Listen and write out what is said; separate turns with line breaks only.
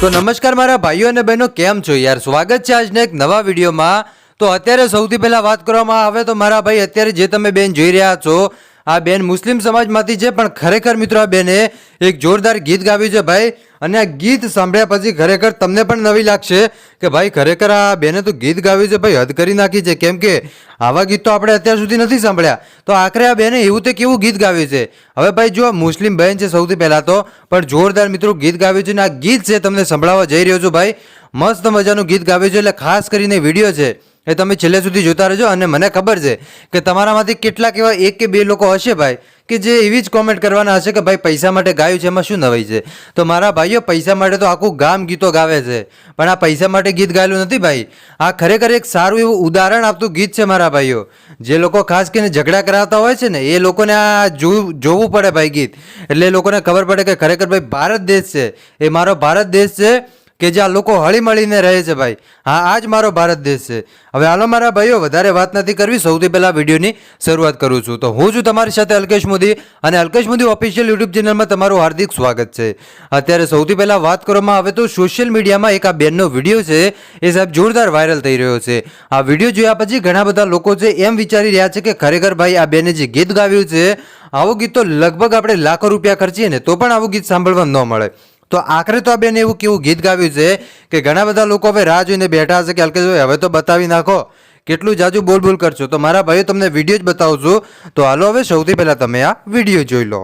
તો નમસ્કાર મારા ભાઈઓ અને બહેનો, કેમ છો યાર? સ્વાગત છે આજના એક નવા વિડીયોમાં. તો અત્યારે સૌથી પહેલા વાત કરવામાં આવે તો મારા ભાઈ અત્યારે જે તમે બેન જોઈ રહ્યા છો, આ બેન મુસ્લિમ સમાજમાંથી છે, પણ ખરેખર મિત્રો આ બેને એક જોરદાર ગીત ગાવ્યું છે ભાઈ. અને આ ગીત સાંભળ્યા પછી ખરેખર તમને પણ નવી લાગશે કે ભાઈ ખરેખર આ બેને તો ગીત ગાવ્યું છે, ભાઈ હદ કરી નાખી છે. કેમ કે આવા ગીત તો આપણે અત્યાર સુધી નથી સાંભળ્યા. તો આખરે આ બેને એવું તે કેવું ગીત ગાવ્યું છે? હવે ભાઈ જો મુસ્લિમ બહેન છે સૌથી પહેલાં તો, પણ જોરદાર મિત્રો ગીત ગાવ્યું છે ને આ ગીત છે, તમને સંભળાવવા જઈ રહ્યો છું ભાઈ. મસ્ત મજાનું ગીત ગાવ્યું છે, એટલે ખાસ કરીને વીડિયો છે. એ તમે છેલ્લે સુધી જોતા રહેજો અને મને ખબર છે કે તમારામાંથી કેટલાક એવા એક કે બે લોકો હશે ભાઈ કે જે એવી જ કોમેન્ટ કરવાના હશે કે ભાઈ પૈસા માટે ગાયું છે, એમાં શું નવાઈ છે? તો મારા ભાઈઓ પૈસા માટે તો આખું ગામ ગીતો ગાવે છે, પણ આ પૈસા માટે ગીત ગાયેલું નથી ભાઈ. આ ખરેખર એક સારું એવું ઉદાહરણ આપતું ગીત છે મારા ભાઈઓ. જે લોકો ખાસ કરીને ઝઘડા કરાવતા હોય છે ને, એ લોકોને આ જોવું પડે ભાઈ ગીત. એટલે લોકોને ખબર પડે કે ખરેખર ભાઈ ભારત દેશ છે. એ મારો ભારત દેશ છે કે જ્યાં લોકો હળી મળીને રહે છે ભાઈ. હા, આ જ મારો ભારત દેશ છે. હવે હાલો મારા ભાઈઓ, વધારે વાત નથી કરવી. સૌથી પહેલાં વિડીયોની શરૂઆત કરું છું. તો હું છું તમારી સાથે અલ્કેશ મોદી અને અલ્કેશ મોદી ઓફિશિયલ યુટ્યુબ ચેનલમાં તમારું હાર્દિક સ્વાગત છે. અત્યારે સૌથી પહેલાં વાત કરવામાં આવે તો સોશિયલ મીડિયામાં એક આ બેનનો વીડિયો છે. એ સાહેબ જોરદાર વાયરલ થઈ રહ્યો છે. આ વીડિયો જોયા પછી ઘણા બધા લોકો છે એમ વિચારી રહ્યા છે કે ખરેખર ભાઈ આ બેને જે ગીત ગાવ્યું છે, આવું ગીત તો લગભગ આપણે લાખો રૂપિયા ખર્ચીએ ને તો પણ આવું ગીત સાંભળવા ન મળે. તો આખરે તો આ બેન એવું કેવું ગીત ગાવ્યું છે કે ઘણા બધા લોકો હવે રાહ જોઈને બેઠા હશે કે અલ્કેશભાઈ હવે તો બતાવી નાખો. કેટલું જાજુ બોલ બોલ કરશો. તો મારા ભાઈઓ તમને વીડિયો જ બતાવું છું. તો હાલો હવે સૌથી પહેલાં તમે આ વીડિયો જોઈ લો.